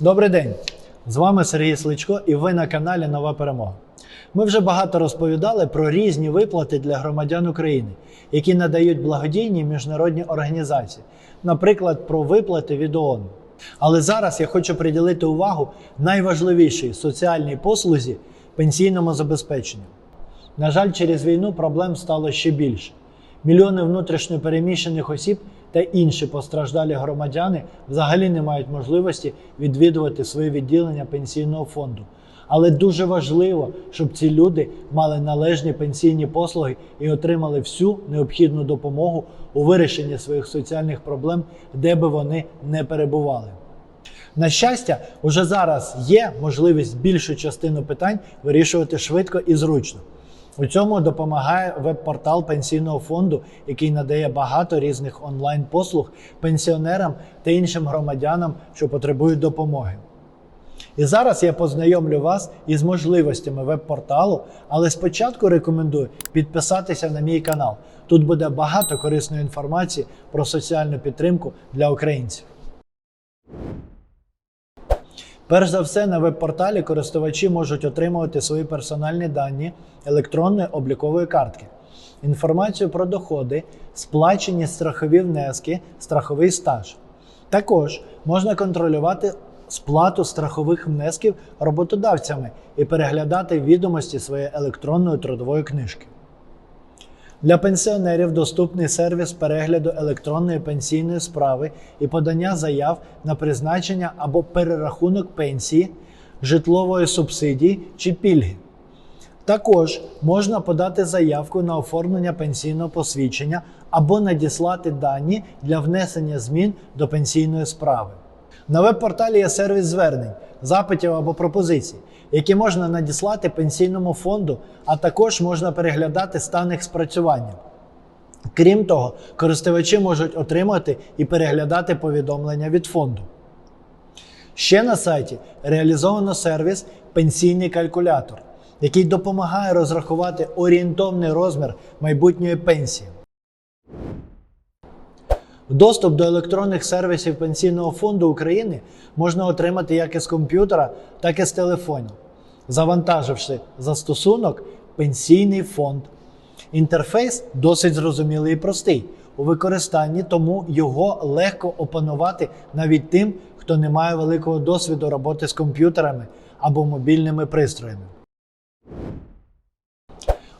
Добрий день! З вами Сергій Сличко і ви на каналі Нова Перемога. Ми вже багато розповідали про різні виплати для громадян України, які надають благодійні міжнародні організації, наприклад, про виплати від ООН. Але зараз я хочу приділити увагу найважливішій соціальній послузі пенсійному забезпеченню. На жаль, через війну проблем стало ще більше. Мільйони внутрішньо переміщених осіб та інші постраждалі громадяни взагалі не мають можливості відвідувати свої відділення пенсійного фонду. Але дуже важливо, щоб ці люди мали належні пенсійні послуги і отримали всю необхідну допомогу у вирішенні своїх соціальних проблем, де би вони не перебували. На щастя, уже зараз є можливість більшу частину питань вирішувати швидко і зручно. У цьому допомагає веб-портал пенсійного фонду, який надає багато різних онлайн-послуг пенсіонерам та іншим громадянам, що потребують допомоги. І зараз я познайомлю вас із можливостями веб-порталу, але спочатку рекомендую підписатися на мій канал. Тут буде багато корисної інформації про соціальну підтримку для українців. Перш за все, на веб-порталі користувачі можуть отримувати свої персональні дані електронної облікової картки, інформацію про доходи, сплачені страхові внески, страховий стаж. Також можна контролювати сплату страхових внесків роботодавцями і переглядати відомості своєї електронної трудової книжки. Для пенсіонерів доступний сервіс перегляду електронної пенсійної справи і подання заяв на призначення або перерахунок пенсії, житлової субсидії чи пільги. Також можна подати заявку на оформлення пенсійного посвідчення або надіслати дані для внесення змін до пенсійної справи. На веб-порталі є сервіс звернень, запитів або пропозицій, які можна надіслати пенсійному фонду, а також можна переглядати стан їх спрацювання. Крім того, користувачі можуть отримати і переглядати повідомлення від фонду. Ще на сайті реалізовано сервіс Пенсійний калькулятор, який допомагає розрахувати орієнтовний розмір майбутньої пенсії. Доступ до електронних сервісів Пенсійного фонду України можна отримати як із комп'ютера, так і з телефону, завантаживши застосунок Пенсійний фонд. Інтерфейс досить зрозумілий і простий у використанні, тому його легко опанувати навіть тим, хто не має великого досвіду роботи з комп'ютерами або мобільними пристроями.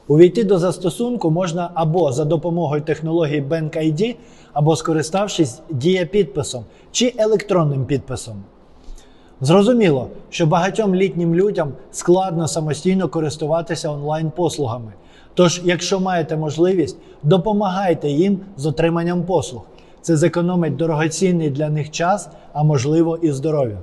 Увійти до застосунку можна або за допомогою технології Bank ID, або скориставшись дієпідписом чи електронним підписом. Зрозуміло, що багатьом літнім людям складно самостійно користуватися онлайн-послугами. Тож, якщо маєте можливість, допомагайте їм з отриманням послуг. Це зекономить дорогоцінний для них час, а можливо і здоров'я.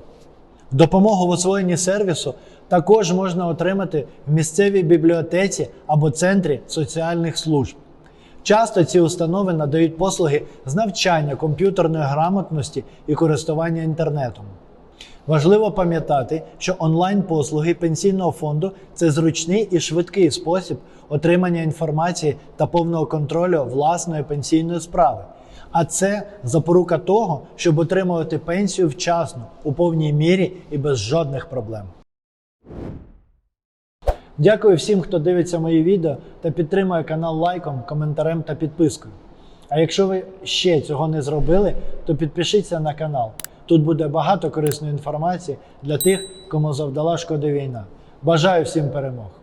Допомогу в освоєнні сервісу також можна отримати в місцевій бібліотеці або центрі соціальних служб. Часто ці установи надають послуги з навчання комп'ютерної грамотності і користування інтернетом. Важливо пам'ятати, що онлайн-послуги пенсійного фонду це зручний і швидкий спосіб отримання інформації та повного контролю власної пенсійної справи. А це запорука того, щоб отримувати пенсію вчасно, у повній мірі і без жодних проблем. Дякую всім, хто дивиться мої відео та підтримує канал лайком, коментарем та підпискою. А якщо ви ще цього не зробили, то підпишіться на канал. Тут буде багато корисної інформації для тих, кому завдала шкоди війна. Бажаю всім перемог!